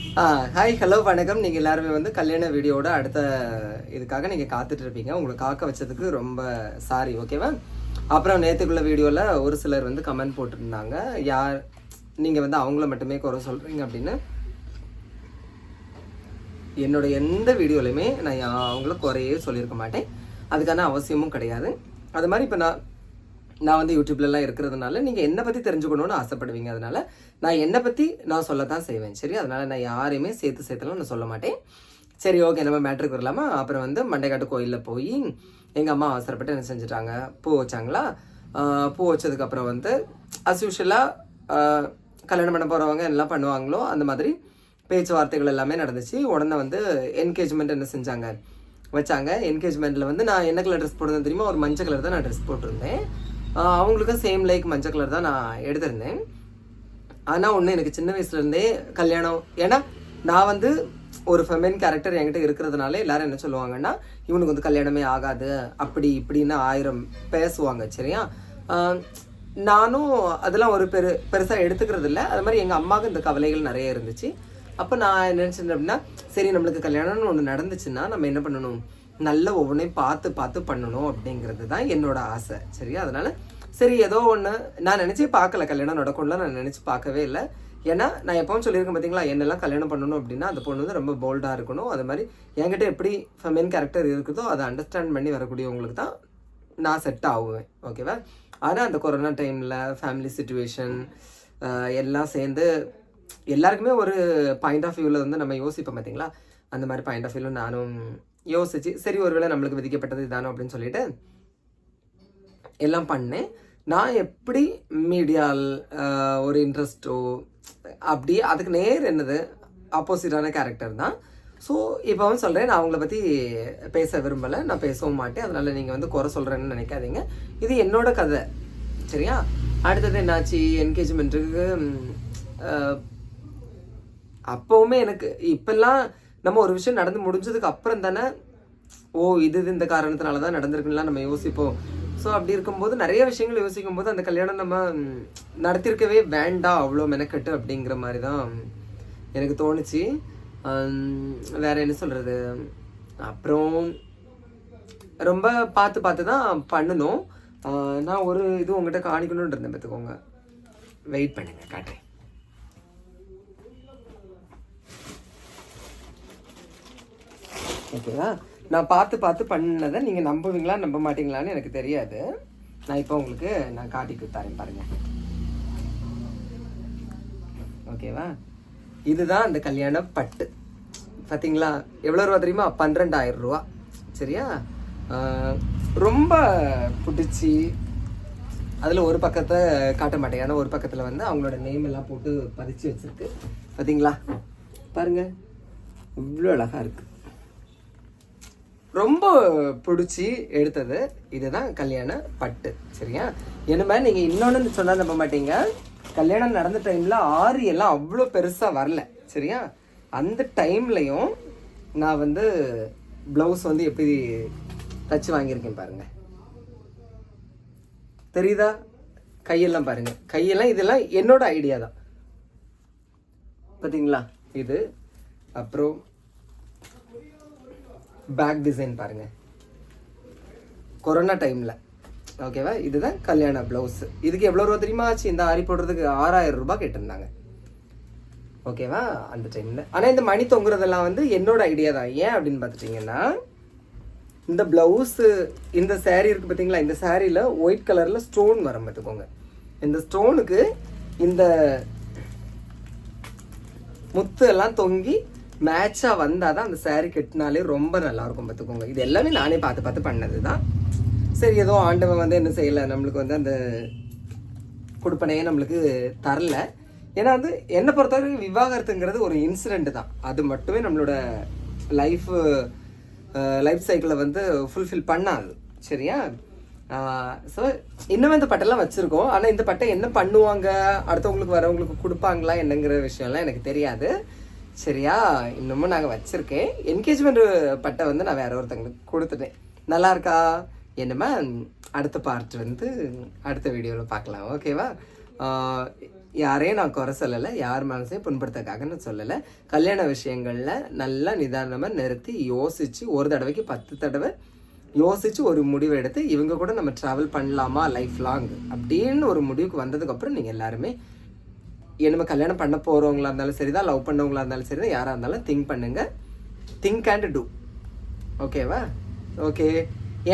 Hi hello வணக்கம். நீங்கள் எல்லாருமே வந்து கல்யாண வீடியோட அடுத்த இதுக்காக நீங்கள் காத்துட்ருப்பீங்க. உங்களை காக்க வச்சதுக்கு ரொம்ப சாரி ஓகேவா அப்புறம் நேற்றுக்குள்ள வீடியோவில் ஒரு சிலர் வந்து கமெண்ட் போட்டிருந்தாங்க. யார் நீங்கள் வந்து அவங்கள மட்டுமே குறை சொல்கிறீங்க அப்படின்னு. என்னோட எந்த வீடியோலையுமே நான் அவங்கள குறையே சொல்லியிருக்க மாட்டேன். அதுக்கான அவசியமும் கிடையாது. அது மாதிரி இப்போ நான் நான் வந்து யூடியூப்லலாம் இருக்கிறதுனால நீங்கள் என்னை பற்றி தெரிஞ்சுக்கணும்னு ஆசைப்படுவீங்க. அதனால நான் என்னை பற்றி நான் சொல்லத்தான் செய்வேன். சரி அதனால் நான் யாரையுமே சேர்த்து சேர்த்துலாம் நான் சொல்ல மாட்டேன். சரி ஓகே நம்ம மேட்ருக்கு வரலாமா? அப்புறம் வந்து மண்டைக்காட்டு கோயிலில் போய் எங்கள் அம்மா அவசரப்பட்டு என்ன செஞ்சுட்டாங்க? பூ வச்சாங்களா? பூ வச்சதுக்கப்புறம் வந்து அஸ் யூஷுவலாக கல்யாணம் பண்ண போகிறவங்க எல்லாம் பண்ணுவாங்களோ அந்த மாதிரி பேச்சுவார்த்தைகள் எல்லாமே நடந்துச்சு. உடனே வந்து என்கேஜ்மெண்ட் என்ன செஞ்சாங்க? வச்சாங்க. என்கேஜ்மெண்ட்டில் வந்து நான் என்ன கலர் ட்ரெஸ் போட்டிருந்தேன் தெரியுமா? ஒரு மஞ்சள் கலர் தான் நான் ட்ரெஸ் போட்டிருந்தேன். அவங்களுக்கும் சேம் லைக் மஞ்சள் கலர் தான் நான் எடுத்திருந்தேன். ஆனால் ஒன்று எனக்கு சின்ன வயசுலேருந்தே கல்யாணம். ஏன்னா நான் வந்து ஒரு ஃபெமின் கேரக்டர் என்கிட்ட இருக்கிறதுனால எல்லாரும் என்ன சொல்லுவாங்கன்னா இவனுக்கு வந்து கல்யாணமே ஆகாது. அப்படி இப்படின்னு ஆயிரம் பேசுவாங்க. சரியா? நானும் அதெல்லாம் ஒரு பெரு பெருசாக எடுத்துக்கிறது இல்லை. அது மாதிரி எங்கள் அம்மாவுக்கு இந்த கவலைகள் நிறைய இருந்துச்சு. அப்போ நான் என்ன நினச்சேன் அப்படின்னா சரி நம்மளுக்கு கல்யாணம்னு ஒன்று நடந்துச்சுன்னா நம்ம என்ன பண்ணணும்? நல்ல ஒவ்வொன்றையும் பார்த்து பார்த்து பண்ணணும் அப்படிங்கிறது தான் என்னோட ஆசை. சரியா? அதனால சரி ஏதோ ஒன்று நான் நினச்சே பார்க்கல. கல்யாணம் நடக்கும்லாம் நான் நினச்சி பார்க்கவே இல்லை. ஏன்னா நான் எப்பவும் சொல்லியிருக்கேன் பார்த்தீங்களா என்னெல்லாம் கல்யாணம் பண்ணணும் அப்படின்னா அந்த பொண்ணு வந்து ரொம்ப போல்டாக இருக்கணும். அது மாதிரி என்கிட்ட எப்படி ஃபெமின் கேரக்டர் இருக்குதோ அதை அண்டர்ஸ்டாண்ட் பண்ணி வரக்கூடியவங்களுக்கு தான் நான் செட் ஆகுவேன். ஓகேவா ஆனால் அந்த கொரோனா டைமில் ஃபேமிலி சுச்சுவேஷன் எல்லாம் சேர்ந்து எல்லாருக்குமே ஒரு பாயிண்ட் ஆஃப் வியூவில் வந்து நம்ம யோசிப்போம் பார்த்தீங்களா அந்த மாதிரி பாயிண்ட் ஆஃப் வியூவில் நானும் யோசிச்சு சரி ஒருவேளை நம்மளுக்கு விதிக்கப்பட்டது இதானோ? அப்படின்னு சொல்லிட்டு எல்லாம் பண்ணேன். நான் எப்படி மீடியால் ஒரு இன்ட்ரெஸ்ட்டோ அப்படி அதுக்கு நேர் என்னது ஆப்போசிட்டான கேரக்டர் தான். ஸோ இப்போவும் சொல்கிறேன் நான் அவங்கள பற்றி பேச விரும்பலை நான் பேசவும் மாட்டேன். அதனால் நீங்கள் வந்து குறை சொல்கிறேன்னு நினைக்காதீங்க. இது என்னோட கதை. சரியா? அடுத்தது என்னாச்சு? என்கேஜ்மெண்ட்டுக்கு அப்போவுமே எனக்கு இப்போல்லாம் நம்ம ஒரு விஷயம் நடந்து முடிஞ்சதுக்கு அப்புறம் தானே ஓ இது இது இந்த காரணத்தினால தான் நடந்திருக்குலாம் நம்ம யோசிப்போம். ஸோ அப்படி இருக்கும்போது நிறைய விஷயங்கள் யோசிக்கும் போது அந்த கல்யாணம் நம்ம நடத்திருக்கவே வேண்டாம் அவ்வளோ மெனக்கட்டு அப்படிங்கிற மாதிரி தான் எனக்கு தோணுச்சு. வேற என்ன சொல்கிறது அப்புறம் ரொம்ப பார்த்து பார்த்து தான் பண்ணணும் நான் ஒரு இது உங்ககிட்ட காணிக்கணும்னு இருந்தேன் பார்த்துக்கோங்க. வெயிட் பண்ணுங்க காட்டுறேன். ஓகேவா? நான் பார்த்து பார்த்து பண்ணதை நீங்கள் நம்புவீங்களா நம்ப மாட்டீங்களான்னு எனக்கு தெரியாது. நான் இப்போ உங்களுக்கு நான் காட்டி தரேன் பாருங்க. ஓகேவா? இதுதான் அந்த கல்யாண பட்டு. பார்த்தீங்களா எவ்வளோ ரூபா தெரியுமா? பன்னிரெண்டாயிரம் ரூபா. சரியா? ரொம்ப பிடிச்சி அதில் ஒரு பக்கத்தை காட்ட மாட்டேன். ஏன்னா ஒரு பக்கத்தில் வந்து அவங்களோட நேம் எல்லாம் போட்டு பதிச்சு வச்சுருக்கு. பார்த்தீங்களா பாருங்கள் இவ்வளோ அழகாக இருக்குது ரொம்ப பிடிச்சி எடுத்தது இதுதான் கல்யாண பட்டு சரியா? என்ன நீங்கள் இன்னொன்று சொன்னால் நம்ப மாட்டீங்க. கல்யாணம் நடந்த டைமில் ஆரி எல்லாம் அவ்வளோ பெருசாக வரல சரியா? அந்த டைம்லையும் நான் வந்து ப்ளவுஸ் வந்து எப்படி தச்சு வாங்கியிருக்கேன் பாருங்க. தெரியுதா? கையெல்லாம் பாருங்க. கையெல்லாம் இதெல்லாம் என்னோட ஐடியா தான். பார்த்தீங்களா இது. அப்புறம் பேக் டிசைன் பாருங்கள் கொரோனா டைமில் ஓகேவா இதுதான் கல்யாண ப்ளவுஸ் இதுக்கு எவ்வளோ ரூபா தெரியுமா ஆச்சு? இந்த ஆரி போடுறதுக்கு ஆறாயிரம் ரூபாய் கேட்டிருந்தாங்க. ஓகேவா அந்த டைமில் ஆனால் இந்த மணி தொங்குறதெல்லாம் வந்து என்னோட ஐடியா தான். ஏன் அப்படின்னு பார்த்துட்டிங்கன்னா இந்த ப்ளவுஸு இந்த சேரீ இருக்குது பார்த்தீங்களா? இந்த சேரீயில் ஒயிட் கலரில் ஸ்டோன் வரும் பார்த்துக்கோங்க. இந்த ஸ்டோனுக்கு இந்த முத்து எல்லாம் தொங்கி மேட்ச்சாக வந்தால் தான் அந்த சேரீ கட்டினாலே ரொம்ப நல்லாயிருக்கும் பார்த்துக்கோங்க. இது எல்லாமே நானே பார்த்து பார்த்து பண்ணது தான் சரி ஏதோ ஆண்டவன் வந்து என்ன செய்யலை? நம்மளுக்கு வந்து அந்த கொடுப்பனையே நம்மளுக்கு தரல. ஏன்னா வந்து என்னை பொறுத்தவரைக்கும் விவாகரத்துங்கிறது ஒரு இன்சிடெண்ட் தான். அது மட்டுமே நம்மளோட லைஃப் லைஃப் சைக்கிளை வந்து ஃபுல்ஃபில் பண்ணாது. சரியா? ஸோ இன்னும் இந்த பட்டெல்லாம் வச்சுருக்கோம். ஆனால் இந்த பட்டை என்ன பண்ணுவாங்க? அடுத்தவங்களுக்கு வரவங்களுக்கு கொடுப்பாங்களா என்னங்கிற விஷயம்லாம் எனக்கு தெரியாது. சரியா? இன்னமும் நாங்கள் வச்சுருக்கேன். என்கேஜ்மெண்ட் பட்டை வந்து நான் வேற ஒருத்தங்களுக்கு கொடுத்துட்டேன். நல்லா இருக்கா? என்னமா அடுத்த பார்ட் வந்து அடுத்த வீடியோவில் பார்க்கலாம். ஓகேவா யாரையும் நான் குறை சொல்லலை. யார் மனசையும் புண்படுத்தக்காக நான் சொல்லலை. கல்யாண விஷயங்களில் நல்லா நிதானமாக நிறுத்தி யோசித்து ஒரு தடவைக்கு பத்து தடவை யோசித்து ஒரு முடிவு எடுத்து இவங்க கூட நம்ம ட்ராவல் பண்ணலாமா லைஃப் லாங் அப்படின்னு ஒரு முடிவுக்கு வந்ததுக்கப்புறம் நீங்கள் எல்லாருமே நம்ம கல்யாணம் பண்ண போகிறவங்களா இருந்தாலும் சரி தான் லவ் பண்ணவங்களா இருந்தாலும் சரி தான் யாராக இருந்தாலும் திங்க் பண்ணுங்கள் திங்க் அண்ட் டூ ஓகேவா ஓகே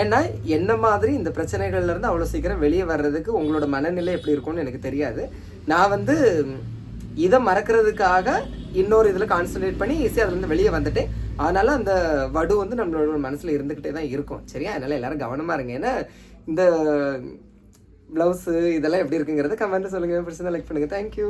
ஏன்னா என்ன மாதிரி இந்த பிரச்சனைகள்லேருந்து அவ்வளோ சீக்கிரம் வெளியே வர்றதுக்கு உங்களோட மனநிலை எப்படி இருக்கும்னு எனக்கு தெரியாது. நான் வந்து இதை மறக்கிறதுக்காக இன்னொரு இதில் கான்சன்ட்ரேட் பண்ணி ஈஸியாக அதுலேருந்து வெளியே வந்துட்டேன். அதனால அந்த வடு வந்து நம்மளோட மனசில் இருந்துக்கிட்டே தான் இருக்கும். சரியா? அதனால எல்லாரும் கவனமாக இருங்க. ஏன்னா இந்த ப்ளவுஸு இதெல்லாம் எப்படி இருக்குங்கிறத கமெண்ட்டில் சொல்லுங்கள் பிரச்சனை லைக் பண்ணுங்கள் தேங்க்யூ